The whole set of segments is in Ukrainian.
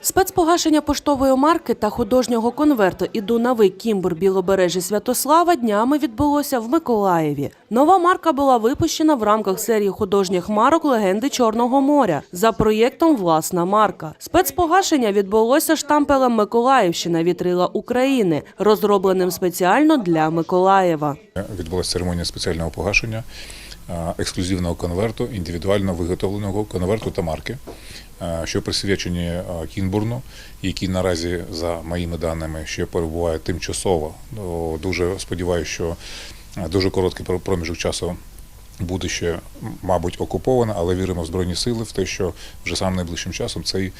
Спецпогашення поштової марки та художнього конверту «Іду на ви Кімбур Білобережі Святослава днями відбулося в Миколаєві. Нова марка була випущена в рамках серії художніх марок Легенди Чорного моря за проєктом Власна марка. Спецпогашення відбулося штампелем Миколаївщина вітрила України, розробленим спеціально для Миколаєва. Відбулася церемонія спеціального погашення ексклюзивного конверту, індивідуально виготовленого конверту та марки, що присвячені е, Кінбурну, який наразі, за моїми даними, ще перебуває тимчасово. Дуже сподіваюся, що е, дуже короткий про- проміжок часу буде ще, мабуть, окупована, але віримо в Збройні Сили, в те, що вже сам найближчим часом цей,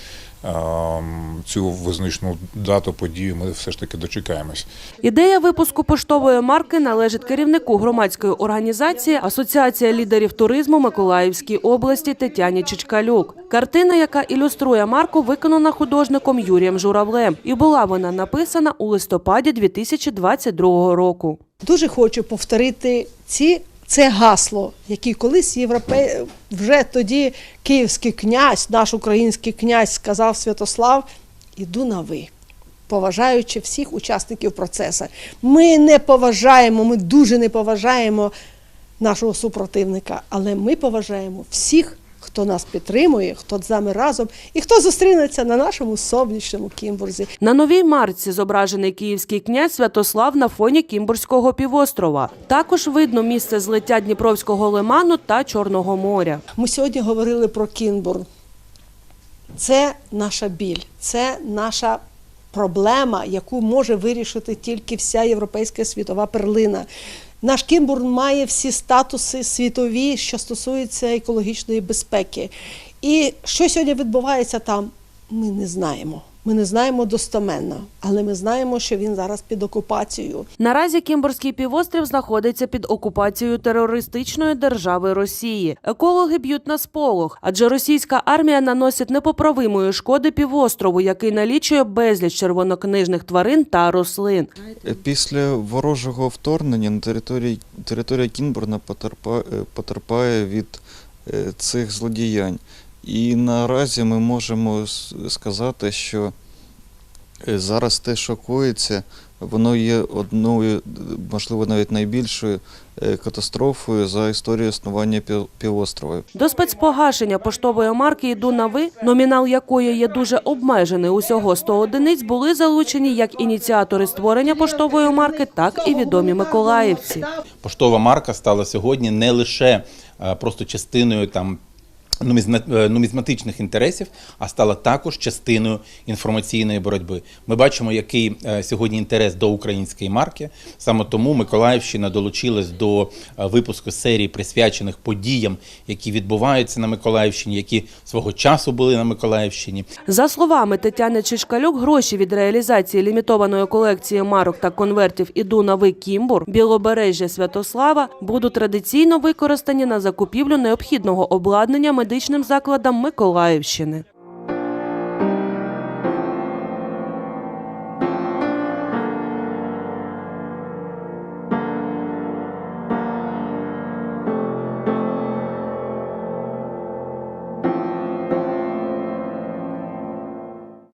ем, цю визначну дату подію ми все ж таки дочекаємось. Ідея випуску поштової марки належить керівнику громадської організації Асоціація лідерів туризму Миколаївській області Тетяні Чичкалюк. Картина, яка ілюструє марку, виконана художником Юрієм Журавлем, і була вона написана у листопаді 2022 року. Дуже хочу повторити ці. Це гасло, яке колись європе... вже тоді київський князь, наш український князь сказав Святослав, іду на ви, поважаючи всіх учасників процесу. Ми не поважаємо, ми дуже не поважаємо нашого супротивника, але ми поважаємо всіх, хто нас підтримує, хто з нами разом і хто зустрінеться на нашому сонячному кімбурзі. На новій марці зображений київський князь Святослав на фоні Кімбурського півострова. Також видно місце злиття Дніпровського лиману та Чорного моря. Ми сьогодні говорили про Кінбурн. Це наша біль, це наша проблема, яку може вирішити тільки вся європейська світова перлина. Наш Кімбурн має всі статуси світові, що стосуються екологічної безпеки. І що сьогодні відбувається там, ми не знаємо. Ми не знаємо достоменно, але ми знаємо, що він зараз під окупацією. Наразі Кімбурський півострів знаходиться під окупацією терористичної держави Росії. Екологи б'ють на сполох, адже російська армія наносить непоправимої шкоди півострову, який налічує безліч червонокнижних тварин та рослин. Після ворожого вторгнення на території територія Кінбурна потерпає, потерпає від е, цих злодіянь. І наразі ми можемо сказати, що е, зараз те, що коїться, воно є одною, можливо, навіть найбільшою е, катастрофою за історію існування пів- півострова. До спецпогашення поштової марки «Іду на ви», номінал якої є дуже обмежений, усього 100 одиниць, були залучені як ініціатори створення поштової марки, так і відомі миколаївці. поштова марка стала сьогодні не лише е, просто частиною там. Е, Нумізматичних інтересів, а стала також частиною інформаційної боротьби. Ми бачимо, який е, сьогодні інтерес до української марки. Саме тому Миколаївщина долучилась до е, випуску серії, присвячених подіям, які відбуваються на Миколаївщині, які свого часу були на Миколаївщині. За словами Тетяни Чишкалюк, гроші від реалізації лімітованої колекції марок та конвертів «Іду на Кімбур» Білобережжя Святослава будуть традиційно використані на закупівлю необхідного обладнання медичним закладам Миколаївщини.